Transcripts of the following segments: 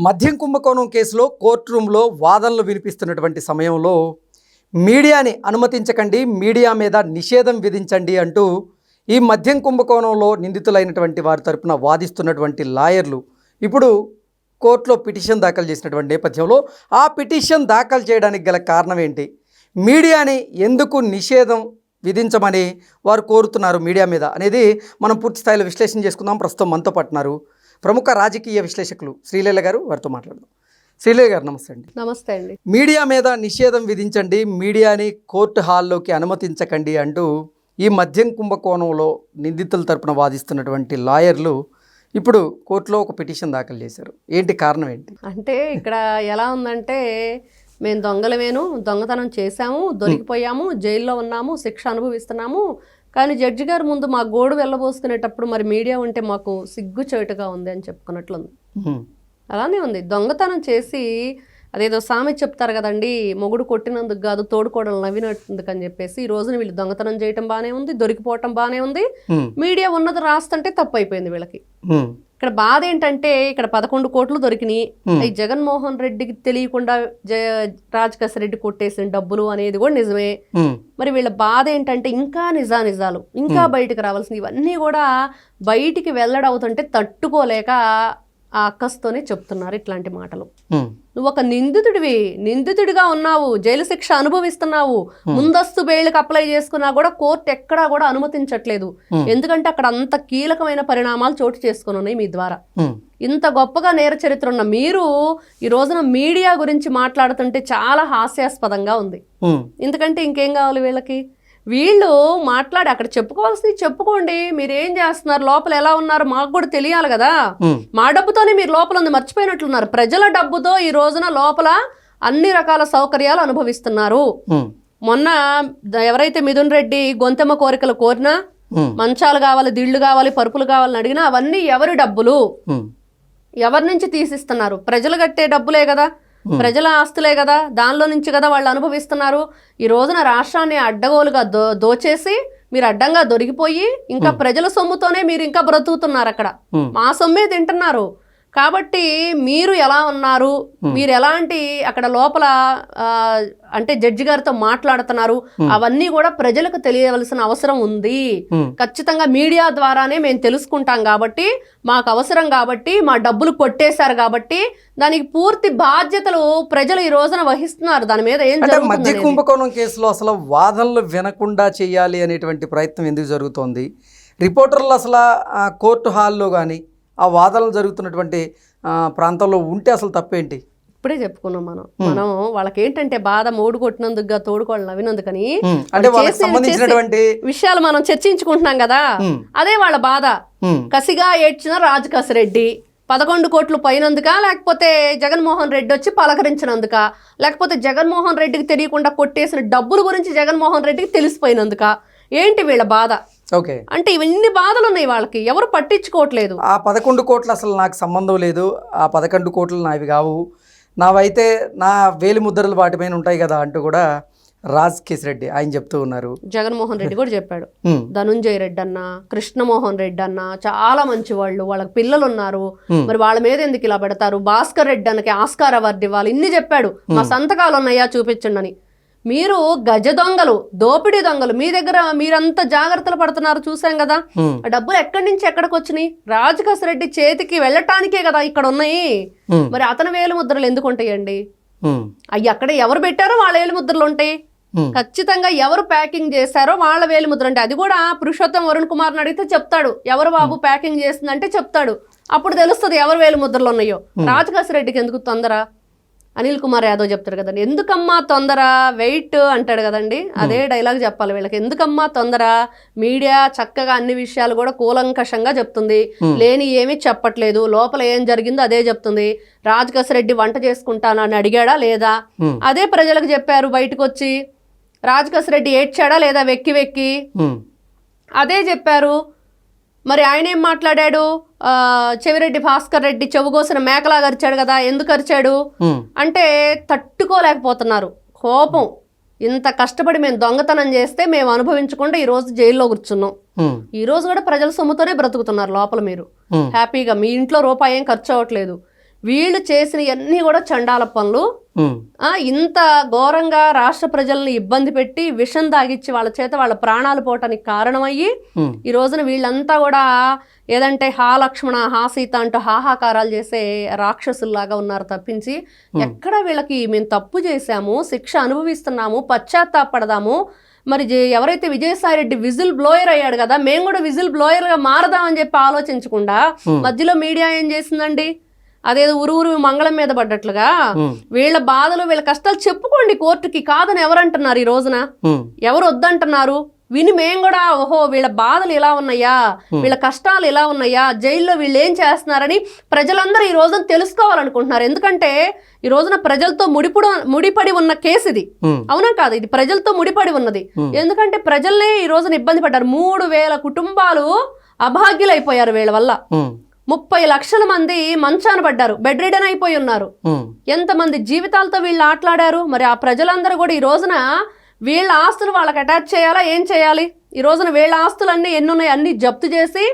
మద్యం కుంభకోణం కేసులో కోర్టు రూమ్లో వాదనలు వినిపిస్తున్నటువంటి సమయంలో మీడియాని అనుమతించకండి మీడియా మీద నిషేధం విధించండి అంటూ ఈ మద్యం కుంభకోణంలో నిందితులైనటువంటి వారి తరపున వాదిస్తున్నటువంటి లాయర్లు ఇప్పుడు కోర్టులో పిటిషన్ దాఖలు చేసినటువంటి నేపథ్యంలో ఆ పిటిషన్ దాఖలు చేయడానికి గల కారణం ఏంటి? మీడియాని ఎందుకు నిషేధం విధించమని వారు కోరుతున్నారు మీడియా మీద అనేది మనం పూర్తి స్థాయిలో విశ్లేషణ చేసుకుందాం. ప్రస్తుతం మనతో పట్టినారు ప్రముఖ రాజకీయ విశ్లేషకులు శ్రీలీల గారు వారితో మాట్లాడదాం. శ్రీలీల గారు నమస్తే అండి. నమస్తే అండి. మీడియా మీద నిషేధం విధించండి మీడియాని కోర్టు హాల్లోకి అనుమతించకండి అంటూ ఈ మద్యం కుంభకోణంలో నిందితుల తరపున వాదిస్తున్నటువంటి లాయర్లు ఇప్పుడు కోర్టులో ఒక పిటిషన్ దాఖలు చేశారు. ఏంటి కారణం ఏంటి? అంటే ఇక్కడ ఎలా ఉందంటే మేము దొంగలమేను దొంగతనం చేశాము దొరికిపోయాము జైల్లో ఉన్నాము శిక్ష అనుభవిస్తున్నాము కానీ జడ్జి గారు ముందు మా గోడు వెళ్ళబోసుకునేటప్పుడు మరి మీడియా ఉంటే మాకు సిగ్గు చేటుగా ఉంది అని చెప్పుకున్నట్లుంది. అలానే ఉంది దొంగతనం చేసి అదేదో సామెత చెప్తారు కదండి మొగుడు కొట్టినందుకు కాదు తోడుకోవడం నవ్వినందుకు అని చెప్పేసి ఈ రోజున వీళ్ళు దొంగతనం చేయటం బాగానే ఉంది దొరికిపోవటం బాగానే ఉంది. మీడియా ఉన్నది రాస్తుంటే తప్పు అయిపోయింది వీళ్ళకి. ఇక్కడ బాధ ఏంటంటే ఇక్కడ పదకొండు కోట్లు దొరికినాయి. ఈ జగన్మోహన్ రెడ్డికి తెలియకుండా రాజకేశ రెడ్డి కొట్టేసిన డబ్బులు అనేది కూడా నిజమే. మరి వీళ్ళ బాధ ఏంటంటే ఇంకా నిజా నిజాలు ఇంకా బయటకు రావాల్సింది ఇవన్నీ కూడా బయటికి వెల్లడవుతుంటే తట్టుకోలేక ఆ అక్కస్తోనే చెప్తున్నారు ఇట్లాంటి మాటలు. నువ్వు ఒక నిందితుడివి నిందితుడిగా ఉన్నావు జైలు శిక్ష అనుభవిస్తున్నావు ముందస్తు బెయిల్కి అప్లై చేసుకున్నా కూడా కోర్టు ఎక్కడా కూడా అనుమతించట్లేదు. ఎందుకంటే అక్కడ అంత కీలకమైన పరిణామాలు చోటు చేసుకుని ఉన్నాయి మీ ద్వారా. ఇంత గొప్పగా నేర చరిత్ర ఉన్న మీరు ఈ రోజున మీడియా గురించి మాట్లాడుతుంటే చాలా హాస్యాస్పదంగా ఉంది. ఎందుకంటే ఇంకేం కావాలి వీళ్ళకి వీళ్ళు మాట్లాడి అక్కడ చెప్పుకోవాల్సింది చెప్పుకోండి. మీరు ఏం చేస్తున్నారు? లోపల ఎలా ఉన్నారు? మాకు కూడా తెలియాలి కదా. మా డబ్బుతోనే మీరు లోపల ఉంది మర్చిపోయినట్లున్నారు. ప్రజల డబ్బుతో ఈ రోజున లోపల అన్ని రకాల సౌకర్యాలు అనుభవిస్తున్నారు. మొన్న ఎవరైతే మిథున్ రెడ్డి గొంతెమ్మ కోరికలు కోరినా. మంచాలు కావాలి దిళ్ళు కావాలి పరుపులు కావాలని అడిగినా అవన్నీ ఎవరి డబ్బులు. ఎవరి నుంచి తీసిస్తున్నారు? ప్రజలు కట్టే డబ్బులే కదా. ప్రజల ఆస్తులే కదా దానిలో నుంచి కదా వాళ్ళు అనుభవిస్తున్నారు. ఈ రోజున రాష్ట్రాన్ని అడ్డగోలుగా దో దోచేసి మీరు అడ్డంగా దొరికిపోయి ఇంకా ప్రజల సొమ్ముతోనే మీరు ఇంకా బ్రతుకుతున్నారు అక్కడ. మా సొమ్మే తింటున్నారు. కాబట్టి మీరు ఎలా ఉన్నారు? మీరు ఎలాంటి అక్కడ లోపల అంటే జడ్జి గారితో మాట్లాడుతున్నారు? అవన్నీ కూడా ప్రజలకు తెలియవలసిన అవసరం ఉంది. ఖచ్చితంగా మీడియా ద్వారానే మేము తెలుసుకుంటాం కాబట్టి మాకు అవసరం కాబట్టి మా డబ్బులు కొట్టేశారు కాబట్టి దానికి పూర్తి బాధ్యతలు ప్రజలు ఈ రోజున వహిస్తున్నారు. దాని మీద ఏం జరుగుతుంది కుంభకోణం కేసులో అసలు వాదనలు వినకుండా చేయాలి అనేటువంటి ప్రయత్నం ఎందుకు జరుగుతోంది? రిపోర్టర్లు అసలు కోర్టు హాల్లో కానీ ఆ వాదనలు జరుగుతున్నటువంటి ఆ, ప్రాంతంలో ఉంటే అసలు తప్పేంటి? ఇప్పుడే చెప్పుకున్నాం మనం. మనం వాళ్ళకి ఏంటంటే బాధ మూడు కొట్టినందుకుగా తోడుకోవాలి నవ్వినందుకని విషయాలు మనం చర్చించుకుంటున్నాం కదా. అదే వాళ్ళ బాధ. కసిగా ఏడ్చిన రాజకసిరెడ్డి పదకొండు కోట్లు పైనందుక లేకపోతే జగన్మోహన్ రెడ్డి వచ్చి పలకరించినందుక లేకపోతే జగన్మోహన్ రెడ్డికి తెలియకుండా కొట్టేసిన డబ్బుల గురించి జగన్మోహన్ రెడ్డికి తెలిసిపోయినందుక ఏంటి వీళ్ళ బాధ? ఓకే. అంటే ఇవన్నీ బాధలు ఉన్నాయి వాళ్ళకి. ఎవరు పట్టించుకోవట్లేదు. ఆ పదకొండు కోట్లు అసలు నాకు సంబంధం లేదు. ఆ పదకొండు కోట్లు నావి కావు. నావైతే నా వేలి ముద్రలు వాటిపైన ఉంటాయి కదా అంటూ కూడా రాజ్ రెడ్డి ఆయన చెప్తూ ఉన్నారు. జగన్మోహన్ రెడ్డి కూడా చెప్పాడు. ధనుంజయ రెడ్డి అన్న కృష్ణమోహన్ రెడ్డి అన్న చాలా మంచి వాళ్ళు వాళ్ళకి పిల్లలు ఉన్నారు. మరి వాళ్ళ మీద ఎందుకు ఇలా పెడతారు? భాస్కర్ రెడ్డి అన్నకి ఆస్కార్ అవార్డు ఇవ్వాలి. ఇన్ని చెప్పాడు. మా సంతకాలు ఉన్నాయా చూపించండి అని. మీరు గజ దొంగలు దోపిడీ దొంగలు. మీ దగ్గర మీరంతా జాగ్రత్తలు పడుతున్నారు చూసాం కదా. డబ్బులు ఎక్కడి నుంచి ఎక్కడికి వచ్చినాయి? రాజకాస్ రెడ్డి చేతికి వెళ్ళటానికే కదా ఇక్కడ ఉన్నాయి. మరి అతని వేలు ముద్రలు ఎందుకు ఉంటాయండి. అవి అక్కడ ఎవరు పెట్టారో వాళ్ళ వేలు ముద్రలు ఉంటాయి. ఖచ్చితంగా ఎవరు ప్యాకింగ్ చేశారో వాళ్ళ వేలు ముద్ర అంటే అది కూడా పురుషోత్తం వరుణ్ కుమార్ని అడిగితే చెప్తాడు. ఎవరు బాబు ప్యాకింగ్ చేస్తుందంటే చెప్తాడు. అప్పుడు తెలుస్తుంది ఎవరు వేలు ముద్రలు ఉన్నాయో. రాజకాశి రెడ్డికి ఎందుకు తొందర? అనిల్ కుమార్ యాదవ్ చెప్తాడు కదండి. ఎందుకమ్మా తొందర? వెయిట్ అంటాడు కదండి. అదే డైలాగ్ చెప్పాలి వీళ్ళకి. ఎందుకమ్మా తొందర? మీడియా చక్కగా అన్ని విషయాలు కూడా కూలంకషంగా చెప్తుంది. లేని ఏమీ చెప్పట్లేదు. లోపల ఏం జరిగిందో అదే చెప్తుంది. రెడ్డి వంట చేసుకుంటానని అడిగాడా లేదా? Hmm. అదే ప్రజలకు చెప్పారు బయటకు వచ్చి రెడ్డి ఏడ్చాడా లేదా? వెక్కి వెక్కి. అదే చెప్పారు. మరి ఆయన ఏం మాట్లాడాడు? చెవిరెడ్డి భాస్కర్ రెడ్డి చెవుగోసిన మేకలాగా అరిచాడు కదా ఎందుకు అరిచాడు. అంటే తట్టుకోలేకపోతున్నారు కోపం ఇంత కష్టపడి మేము దొంగతనం చేస్తే మేము అనుభవించకుండా ఈ రోజు జైల్లో కూర్చున్నాం. ఈ రోజు కూడా ప్రజల సొమ్ముతోనే బ్రతుకుతున్నారు లోపల మీరు. హ్యాపీగా మీ ఇంట్లో రూపాయి ఏం ఖర్చు అవ్వట్లేదు వీళ్ళు చేసినవన్నీ కూడా చండాల పనులు. ఇంత ఘోరంగా రాష్ట్ర ప్రజల్ని ఇబ్బంది పెట్టి విషం తాగిచ్చి వాళ్ళ చేత వాళ్ళ ప్రాణాలు పోవటానికి కారణమయ్యి ఈ రోజున వీళ్ళంతా కూడా ఏదంటే హా లక్ష్మణ హా సీత అంటూ హాహాకారాలు చేసే రాక్షసుల్లాగా ఉన్నారు తప్పించి ఎక్కడ వీళ్ళకి మేము తప్పు చేశాము శిక్ష అనుభవిస్తున్నాము పశ్చాత్తాపడదాము. మరి ఎవరైతే విజయసాయి రెడ్డి విజిల్ బ్లోయర్ అయ్యాడు కదా మేము కూడా విజిల్ బ్లోయర్గా మారదామని చెప్పి ఆలోచించకుండా మధ్యలో మీడియా ఏం చేసిందండి? అదేదో ఉరు ఉరు మంగళం మీద పడ్డట్లుగా. వీళ్ళ బాధలు వీళ్ళ కష్టాలు చెప్పుకోండి కోర్టుకి కాదని ఎవరంటున్నారు ఈ రోజున? ఎవరు వద్దంటున్నారు విని మేం కూడా ఓహో వీళ్ళ బాధలు ఇలా ఉన్నాయా? వీళ్ళ కష్టాలు ఇలా ఉన్నాయా? జైల్లో వీళ్ళు ఏం చేస్తున్నారని ప్రజలందరూ ఈ రోజున తెలుసుకోవాలనుకుంటున్నారు. ఎందుకంటే ఈ రోజున ప్రజలతో ముడిపడి ముడిపడి ఉన్న కేసు ఇది అవునా కాదు? ఇది ప్రజలతో ముడిపడి ఉన్నది. ఎందుకంటే ప్రజల్నే ఈ రోజున ఇబ్బంది పడ్డారు. మూడు వేల కుటుంబాలు అభాగ్యులైపోయారు వీళ్ళ వల్ల. ముప్పై లక్షల మంది మంచాన పడ్డారు. బెడ్ రిడన్ అయిపోయి ఉన్నారు. ఎంతమంది జీవితాలతో వీళ్ళు ఆటలాడారు? మరి ఆ ప్రజలందరూ కూడా ఈ రోజున వీళ్ళ ఆస్తులు వాళ్ళకి అటాచ్ చేయాలా? ఏం చేయాలి? ఈ రోజున వీళ్ళ ఆస్తులన్నీ ఎన్ని ఉన్నాయి అన్ని జప్తు చేసి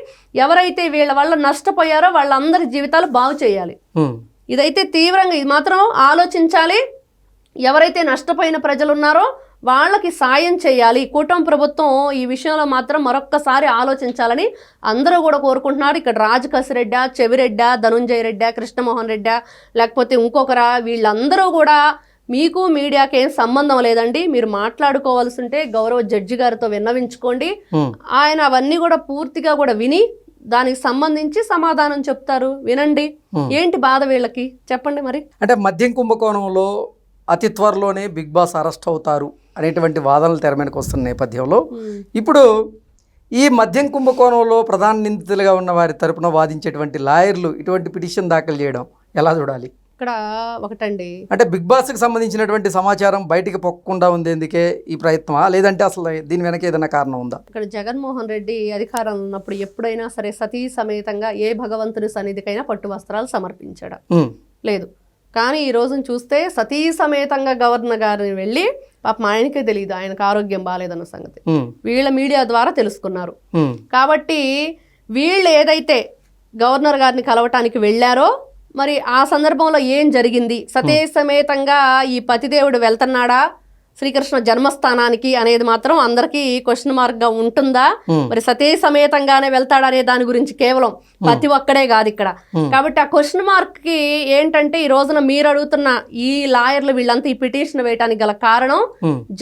ఎవరైతే వీళ్ళ వల్ల నష్టపోయారో వాళ్ళందరి జీవితాలు బాగు చేయాలి. ఇదైతే తీవ్రంగా ఇది మాత్రం ఆలోచించాలి. ఎవరైతే నష్టపోయిన ప్రజలు ఉన్నారో వాళ్ళకి సాయం చేయాలి. కూటమి ప్రభుత్వం ఈ విషయంలో మాత్రం మరొక్కసారి ఆలోచించాలని అందరూ కూడా కోరుకుంటున్నారు. ఇక్కడ రాజు కసిరెడ్డా చెవిరెడ్డా ధనుంజయ రెడ్డా కృష్ణమోహన్ రెడ్డా లేకపోతే ఇంకొకరా వీళ్ళందరూ కూడా మీకు మీడియాకి ఏం సంబంధం లేదండి. మీరు మాట్లాడుకోవాల్సి ఉంటే గౌరవ జడ్జి గారితో విన్నవించుకోండి. ఆయన అవన్నీ కూడా పూర్తిగా కూడా విని దానికి సంబంధించి సమాధానం చెప్తారు. వినండి. ఏంటి బాధ వీళ్ళకి? చెప్పండి మరి. అంటే మద్యం కుంభకోణంలో అతి త్వరలోనే బిగ్ బాస్ అరెస్ట్ అవుతారు అనేటువంటి వాదనలు తెర మీదకి వస్తున్న నేపథ్యంలో ఇప్పుడు ఈ మద్యం కుంభకోణంలో ప్రధాన నిందితులుగా ఉన్న వారి తరపున వాదించేటువంటి లాయర్లు ఇటువంటి పిటిషన్ దాఖలు చేయడం ఎలా చూడాలి? ఇక్కడ ఒకటండి. అంటే బిగ్ బాస్కి సంబంధించినటువంటి సమాచారం బయటికి పొక్కకుండా ఉండేందుకే ఈ ప్రయత్నమా? లేదంటే అసలు దీని వెనక ఏదైనా కారణం ఉందా? ఇక్కడ జగన్మోహన్ రెడ్డి అధికారంలో ఉన్నప్పుడు ఎప్పుడైనా సరే సతీ సమేతంగా ఏ భగవంతుడి సన్నిధికైనా పట్టు వస్త్రాలు సమర్పించాడు. ఉమ్, లేదు. కానీ ఈ రోజున చూస్తే సతీ సమేతంగా గవర్నర్ గారిని వెళ్ళి పాపం ఆయనకే తెలియదు ఆయనకు ఆరోగ్యం బాగాలేదన్న సంగతి. వీళ్ళ మీడియా ద్వారా తెలుసుకున్నారు. కాబట్టి వీళ్ళు ఏదైతే గవర్నర్ గారిని కలవటానికి వెళ్ళారో మరి ఆ సందర్భంలో ఏం జరిగింది? సతే సమేతంగా ఈ పతిదేవుడు వెళ్తున్నాడా? శ్రీకృష్ణ జన్మస్థానానికి అనేది మాత్రం అందరికీ క్వశ్చన్ మార్క్గా ఉంటుందా. మరి సతే సమేతంగానే వెళ్తాడా అనే దాని గురించి కేవలం పతి ఒక్కడే కాదు ఇక్కడ. కాబట్టి ఆ క్వశ్చన్ మార్క్కి ఏంటంటే ఈ రోజున మీరు అడుగుతున్న ఈ లాయర్లు వీళ్ళంతా ఈ పిటిషన్ వేయడానికి గల కారణం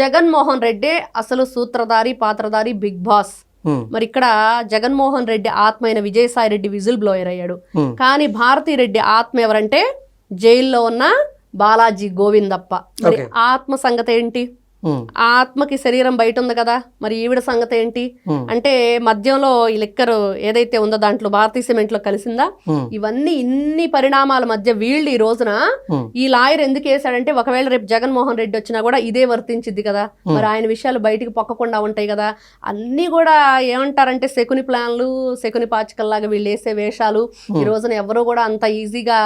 జగన్మోహన్ రెడ్డి అసలు సూత్రధారి పాత్రధారి బిగ్ బాస్. మరి ఇక్కడ జగన్మోహన్ రెడ్డి ఆత్మ అయిన విజయసాయి రెడ్డి విజిల్ బ్లోయర్ అయ్యాడు. కానీ భారతీ రెడ్డి ఆత్మ ఎవరంటే జైల్లో ఉన్న బాలాజీ గోవిందప్ప. మరి. ఆత్మ సంగతి ఏంటి ఆత్మకి శరీరం బయట ఉంది కదా మరి ఈవిడ సంగతి ఏంటి అంటే మద్యంలో ఈ లిక్కర్ ఏదైతే ఉందో దాంట్లో భారతీయ సిమెంట్లో కలిసిందా ఇవన్నీ ఇన్ని పరిణామాల మధ్య వీళ్ళు ఈ రోజున ఈ లాయర్ ఎందుకు వేశాడంటే ఒకవేళ రేపు జగన్మోహన్ రెడ్డి వచ్చినా కూడా ఇదే వర్తించిద్ది కదా. మరి ఆయన విషయాలు బయటికి పొక్కకుండా ఉంటాయి కదా. అన్నీ కూడా ఏమంటారంటే శకుని ప్లాన్లు శకుని పాచికల్లాగా వీళ్ళు వేసే వేషాలు. ఈ రోజున ఎవరు కూడా అంత ఈజీగా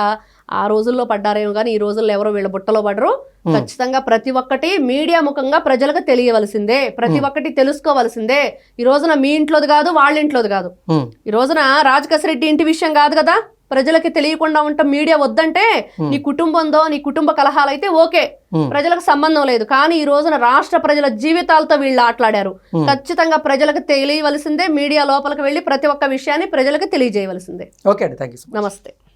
ఆ రోజుల్లో పడ్డారేమో కానీ ఈ రోజుల్లో ఎవరో వీళ్ళ బుట్టలో పడరు ఖచ్చితంగా ప్రతి ఒక్కటి మీడియా ముఖంగా ప్రజలకు తెలియవలసిందే. ప్రతి ఒక్కటి తెలుసుకోవాల్సిందే. ఈ రోజున మీ ఇంట్లోది కాదు వాళ్ళ ఇంట్లోది కాదు. ఈ రోజున రాజకసిరెడ్డి ఇంటి విషయం కాదు కదా? ప్రజలకి తెలియకుండా ఉంటాం మీడియా వద్దంటే నీ కుటుంబంతో నీ కుటుంబ కలహాలు అయితే ఓకే. ప్రజలకు సంబంధం లేదు. కానీ ఈ రోజున రాష్ట్ర ప్రజల జీవితాలతో వీళ్ళు ఆటలాడారు. ఖచ్చితంగా ప్రజలకు తెలియవలసిందే. మీడియా లోపలికి వెళ్ళి ప్రతి ఒక్క విషయాన్ని ప్రజలకు తెలియజేయవలసిందే. ఓకే అండి. నమస్తే.